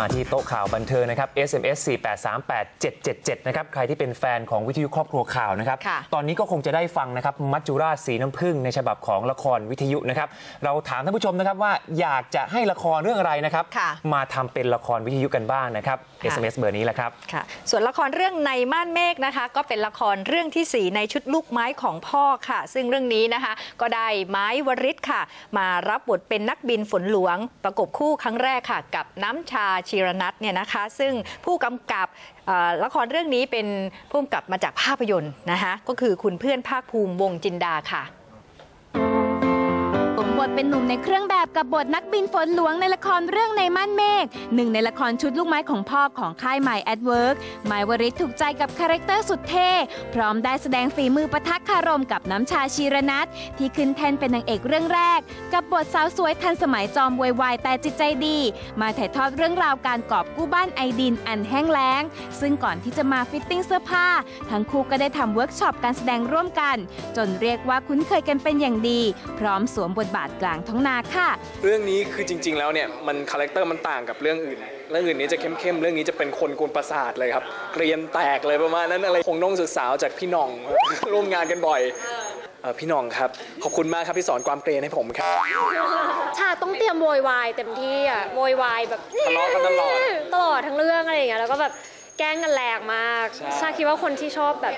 มาที่โต๊ะข่าวบันเทิงนะครับ SMS 4838777 นะครับ ใครที่เป็นแฟนของวิทยุครอบครัวข่าวนะครับค่ะตอนนี้ก็คงจะได้ฟังนะครับ มัจจุราชสีน้ำผึ้งในฉบับของละครวิทยุนะครับ เราถามท่านผู้ชมนะครับว่าอยากจะให้ละครเรื่องอะไรนะครับค่ะมาทำเป็นละครวิทยุกันบ้างนะครับค่ะ SMS เบอร์นี้แหละครับค่ะ ส่วนละครเรื่องในม่านเมฆนะคะ ก็เป็นละครเรื่องทีสี่ 4 ในชุดลูกไม้ของพ่อค่ะ ซึ่งเรื่องนี้นะคะ ก็ได้ไม้วริศค่ะ มารับบทเป็นนักบินฝนหลวง ประกบคู่ครั้งแรกค่ะ กับน้ำชาชีรนัทเนี่ยนะคะ ซึ่งผู้กำกับละครเรื่องนี้เป็นผู้กำกับมาจากภาพยนตร์นะคะก็คือคุณเพื่อนภาคภูมิวงจินดาค่ะ ทเป็นหนุ่มในเครื่องแบบกับบทนักบินฝนหลวงในละครเรื่องในม่านเมฆหนึ่งในละครชุดลูกไม้ของพ่อของค่ายใหม่แอดเวิร์กหมายวริศถูกใจกับคาแรคเตอร์สุดเท่พร้อมได้แสดงฝีมือปะทะคารมกับน้ำชาชีรนัทที่ขึ้นแทนเป็นนางเอกเรื่องแรก กับบทสาวสวยทันสมัยจอมวยวายแต่จิตใจดี มาถ่ายทอดเรื่องราวการกอบกู้บ้านไอดินอันแห้งแล้ง ซึ่งก่อนที่จะมาฟิตติ้งเสื้อผ้า ทั้งคู่ก็ได้ทำเวิร์กช็อปการแสดงร่วมกัน จนเรียกว่าคุ้นเคยกันเป็นอย่างดี พร้อมสวมบทบาทกลางท้องนาค่ะ เรื่องนี้คือจริง ๆ แล้วเนี่ยมันคาแรคเตอร์มันต่างกับเรื่องอื่น เรื่องอื่นนี้จะเข้มๆเรื่องนี้จะเป็นคนกวนประสาทเลยครับเกรียนแตกเลยประมาณนั้นอะไรคงน้องสุดสาวจากพี่หน่องร่วมงานกันบ่อยเอ่อพี่หน่องครับ ขอบคุณมากครับที่สอนความเกรียนให้ผมครับชาต้องเตรียมโวยวายเต็มที่อะโวยวายแบบทะเลาะกันตลอดตลอดทั้งเรื่องอะไรอย่างเงี้ยแล้วก็แบบแกล้งกันแรงมากใช่ชาคิดว่าคนที่ชอบแบบ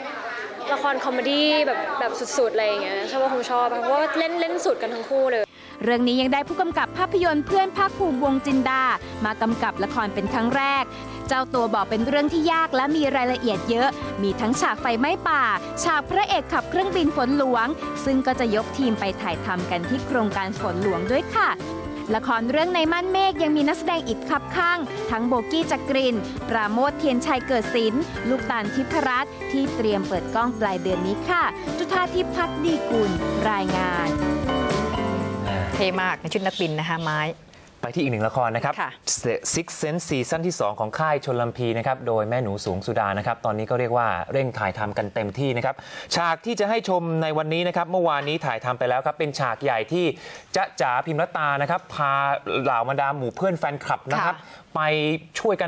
ละครคอมเมดี้แบบแบบสุดๆอะไรอย่างเงี้ยชาว่าคงชอบอะเพราะว่าเล่นเล่นสุดกันทั้งคู่เลย เรื่องนี้ยังได้ผู้กำกับภาพยนตร์เพื่อนภาคภูมิวงจินดา มากำกับละครเป็นครั้งแรก เจ้าตัวบอกเป็นเรื่องที่ยากและมีรายละเอียดเยอะ มีทั้งฉากไฟไหม้ป่า ฉากพระเอกขับเครื่องบินฝนหลวง ซึ่งก็จะยกทีมไปถ่ายทำกันที่โครงการฝนหลวงด้วยค่ะละครเรื่องในม่านเมฆยังมีนักแสดงอีกคับข้าง ทั้งโบกี้จักริน ปราโมทเทียนชัยเกิดศิลป์ลูกตาลทิพรัตน์ที่เตรียมเปิดกล้องปลายเดือนนี้ค่ะ จุธาทิพย์พักดีกุลรายงาน เท่มากในชุดนักบินนะคะไม้ ไปที่อีกหนึ่งละครนะครับค่ะ Six Sense ซีซั่นที่ 2 ของค่ายชนลำพีนะครับ โดยแม่หนูสูงสุดานะครับ ตอนนี้ก็เรียกว่าเร่งถ่ายทำกันเต็มที่นะครับ ฉากที่จะให้ชมในวันนี้นะครับ เมื่อวานนี้ถ่ายทำไปแล้วครับ เป็นฉากใหญ่ที่จ๊ะจ๋าพิมรตานะครับ พาเหล่าบรรดาหมู่เพื่อนแฟนคลับนะครับ ไปช่วยกัน